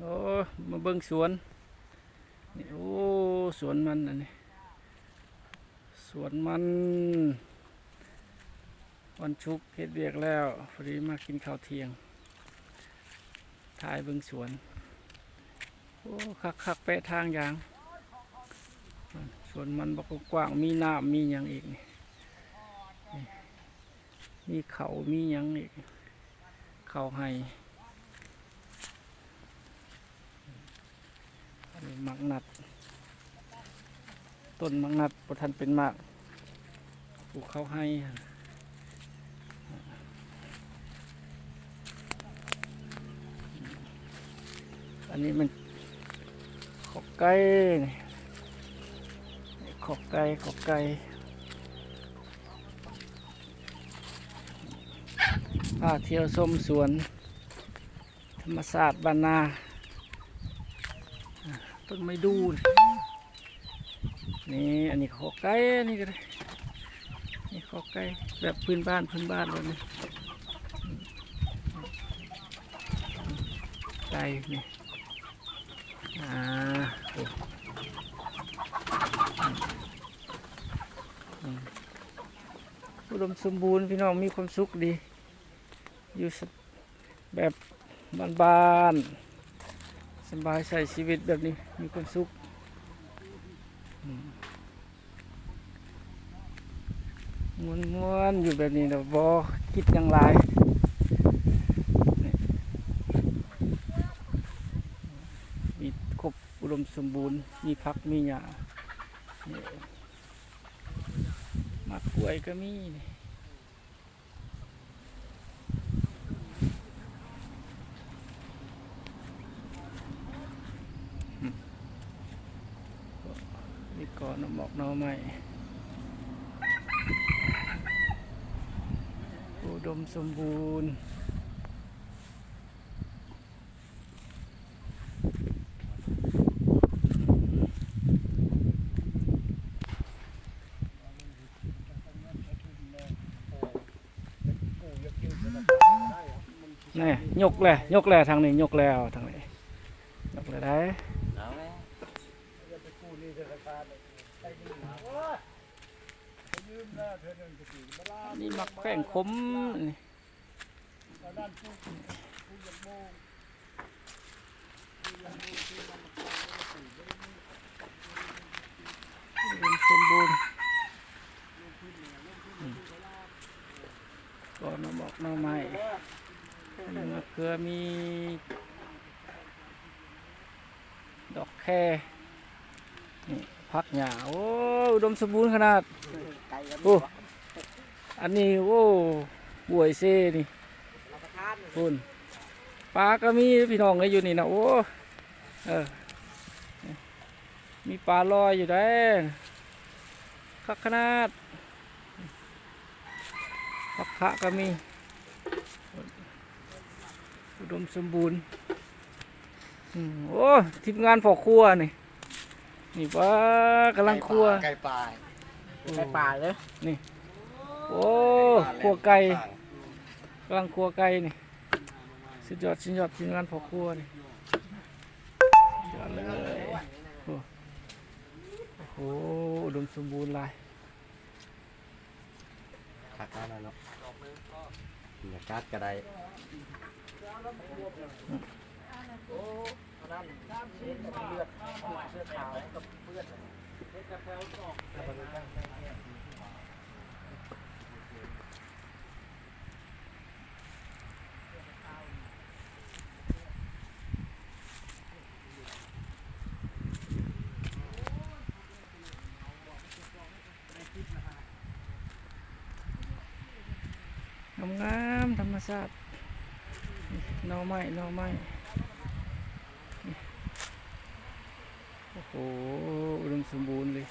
โอ้มาเบิ่งสวนนี่โอ้สวนมันอันนี้สวนมัน วันชุกเฮ็ดเบียกแล้วพอดีมากินข้าวเที่ยงถ่ายเบิ่งสวนโอ้คักคักแปะทางยางสวนมันบอกกว้างมีน้ำมีหยังอีกนี่มีเขามีหยังอีกเขาให้ อันนี้ มักนัด ต้นมักนัดประทันเป็นมากปลูกเขาให้อันนี้มันขอกไก่นี่ขอกไก่ขอกไก่พาเที่ยวชมสวน ธรรมศาสตร์บานนา ต้นไม้ดูนนี่อันนี้ขอไก่อันนี้ก็ได้นี่ขอไก่แบบพื้นบ้านพื้นบ้านเลยนี่ไก่นี่อ่าโอ้อุดมสมบูรณ์พี่น้องมีความสุขดี อยู่แบบบ้านๆ สบายใช้ชีวิตแบบนี้มีความสุขม้วนม้วนอยู่แบบนี้นะบอคิดอยังไรมีครบอุดมสมบูรณ์มีพักมีหญ้ามะกล้วยก็มีนี่ มีก่อนหมอกหนอไม้อุดมสมบูรณ์นี่ยกเลยยกเลยทางนี้ยกแล้วทางนี้ยกเลยได้ นี่มักแป้งขมนี่อุดมสมบูรณ์ก่อนน้ำบอกน้ำไม้มีมะเขือมี ดอกแคนี่ พักหญ้าโอ้อุดมสมบูรณ์ขนาดโอ้อันนี้โอ้บวยเซ่นี่คุณปลาก็มีพี่น้องเลยอยู่นี่นะโอ้เออมีปลาลอยอยู่ได้คักขนาดพักขะก็มีอุดมสมบูรณ์อืมโอ้ทีมงานพอครัวนี่ นี่ว่ากำลังครัวไก่ป่าไก่ป่าเลยโอ้ครัวไก่กำลังครัวไก่นี่สุดยอดสุดยอดทีมงานพอครัวนี่สุดยอดเลยโอ้โอ้โหอุดมสมบูรณ์หลายขัก นั่นเนาะบรรยากาศก็ได้งามธรรมชาติหน่อไม้หน่อไม้นี่ โอ้โหอุดมสมบูรณ์เลย